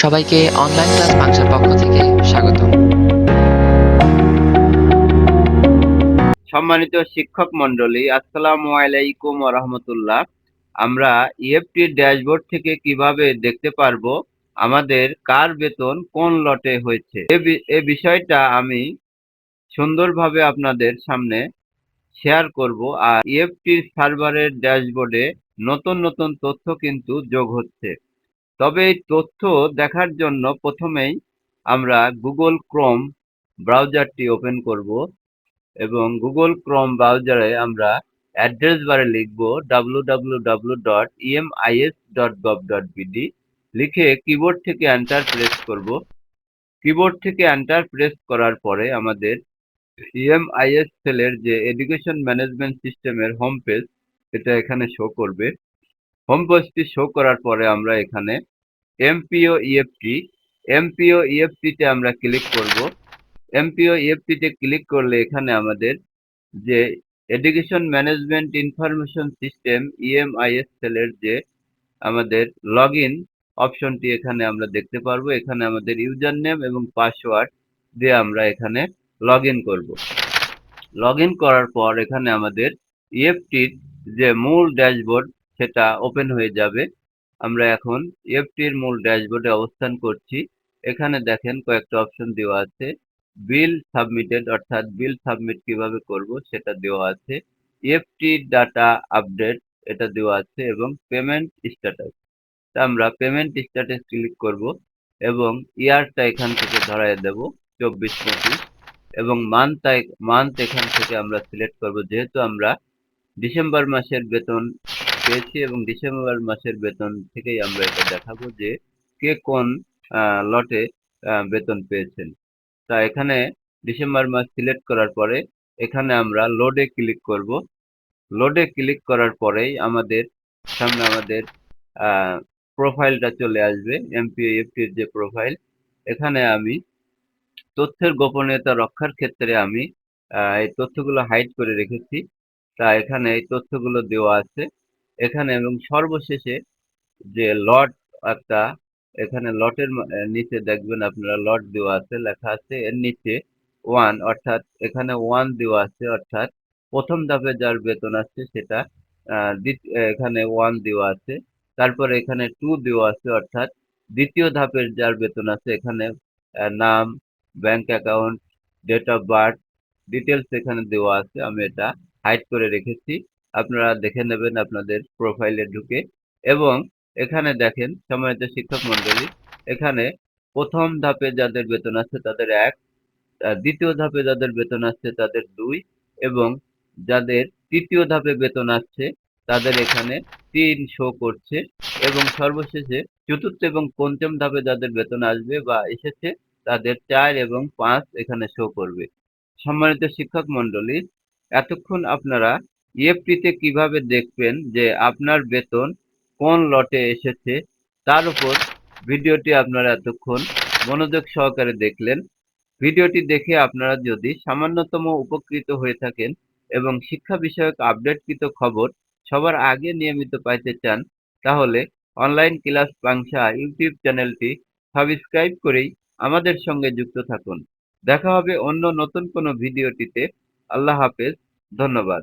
সবাইকে online class বাংশার পক্ষ থেকে স্বাগত। সম্মানিত শিক্ষক মন্ডলী আসসালামু আলাইকুম রহমতুল্লাহ। আমরা ইএফটির ড্যাশবোর্ড থেকে কীভাবে দেখতে পারব আমাদের কার বেতন কোন লটে হয়েছে? এ বিষয়টা আমি সুন্দরভাবে আপনাদের সামনে শেয়ার করব আর ইএফটির সার্ভারের ড্যাশবোর্ডে নতুন নতুন তথ্য কিন্তু যোগ হচ্ছে। তবে এই তথ্য দেখার জন্য প্রথমেই আমরা গুগল ক্রোম ব্রাউজারটি ওপেন করব এবং গুগল ক্রোম ব্রাউজারে আমরা অ্যাড্রেস বারে লিখব www.emis.gov.bd লিখে কিবোর্ড থেকে এন্টার প্রেস করব। কিবোর্ড থেকে এন্টার প্রেস করার পরে আমাদের ইএমআইএস সেলের যে এডুকেশন ম্যানেজমেন্ট সিস্টেমের হোম পেজ এটা এখানে শো করবে। হোম পেজটি শো করার পরে আমরা এখানে এমপিও ইএফটি এমপিও ইএফটিতে আমরা ক্লিক করব। এমপিও ইএফটিতে ক্লিক করলে এখানে আমাদের যে education management information system EMIS সেলের যে আমাদের লগ ইন অপশনটি এখানে আমরা দেখতে পারব। এখানে আমাদের ইউজার নেম এবং পাসওয়ার্ড দিয়ে আমরা এখানে লগ ইন করব। লগ ইন করার পর এখানে আমাদের ইএফটির যে মূল ড্যাশবোর্ড সেটা ওপেন হয়ে যাবে। আমরা এখন ইএফটির মূল ড্যাশবোর্ডে অবস্থান করছি। এখানে দেখেন কয়েকটা অপশন দেওয়া আছে। বিল সাবমিটেড অর্থাৎ বিল সাবমিট কীভাবে করব সেটা দেওয়া আছে। ইএফটি ডাটা আপডেট এটা দেওয়া আছে এবং পেমেন্ট স্ট্যাটাস তা আমরা পেমেন্ট স্ট্যাটাস ক্লিক করব এবং ইয়ারটা এখান থেকে ধরায় দেব, চব্বিশ পঁচিশ। এবং মান্থ মান্থ এখান থেকে আমরা সিলেক্ট করব। যেহেতু আমরা ডিসেম্বর মাসের বেতন পেয়েছি এবং ডিসেম্বর মাসের বেতন থেকেই আমরা এটা দেখাবো যে কে কোন লটে বেতন পেয়েছেন। তা এখানে ডিসেম্বর মাস সিলেক্ট করার পরে এখানে আমরা লোডে ক্লিক করব। লোডে ক্লিক করার পরেই আমাদের সামনে আমাদের প্রোফাইলটা চলে আসবে এমপিএফটির যে প্রোফাইল। এখানে আমি তথ্যের গোপনীয়তা রক্ষার ক্ষেত্রে আমি এই তথ্যগুলো হাইড করে রেখেছি। তা এখানে এই তথ্যগুলো দেওয়া আছে। এখানে এবং সর্বশেষে যে লট একটা এখানে লটের নিচে দেখবেন আপনারা লট দেওয়া আছে, লেখা আছে, এর নিচে ওয়ান অর্থাৎ এখানে ওয়ান দেওয়া আছে, অর্থাৎ প্রথম ধাপে যার বেতন আসছে সেটা এখানে ওয়ান দেওয়া আছে, তারপরে এখানে টু দেওয়া আছে, অর্থাৎ দ্বিতীয় ধাপের যার বেতন আছে, এখানে নাম bank account date of birth details এখানে দেওয়া আছে, আমি এটা হাইড করে রেখেছি। আপনারা দেখে নেবেন আপনাদের প্রোফাইলে ঢুকে। এবং এখানে দেখেন, সম্মানিত শিক্ষক মন্ডলী এখানে প্রথম ধাপে যাদের বেতন আছে তাদের এক দ্বিতীয় ধাপে যাদের বেতন আসছে তাদের দুই, এবং যাদের তৃতীয় ধাপে বেতন আসছে তাদের এখানে তিন শো করছে। এবং সর্বশেষে চতুর্থ এবং পঞ্চম ধাপে যাদের বেতন আসবে বা এসেছে তাদের চার এবং পাঁচ এখানে শো করবে। সম্মানিত শিক্ষক মন্ডলী এতক্ষণ আপনারা ইএফটিতে কীভাবে দেখবেন যে আপনার বেতন কোন লটে এসেছে, তার উপর ভিডিওটি আপনারা এতক্ষণ মনোযোগ সহকারে দেখলেন। ভিডিওটি দেখে আপনারা যদি সামান্যতম উপকৃত হয়ে থাকেন এবং শিক্ষা বিষয়ক আপডেটকৃত খবর সবার আগে নিয়মিত পাইতে চান, তাহলে অনলাইন ক্লাস পাংশা ইউটিউব চ্যানেলটি সাবস্ক্রাইব করেই আমাদের সঙ্গে যুক্ত থাকুন। দেখা হবে অন্য নতুন কোনো ভিডিওটিতে। আল্লাহ হাফেজ। ধন্যবাদ।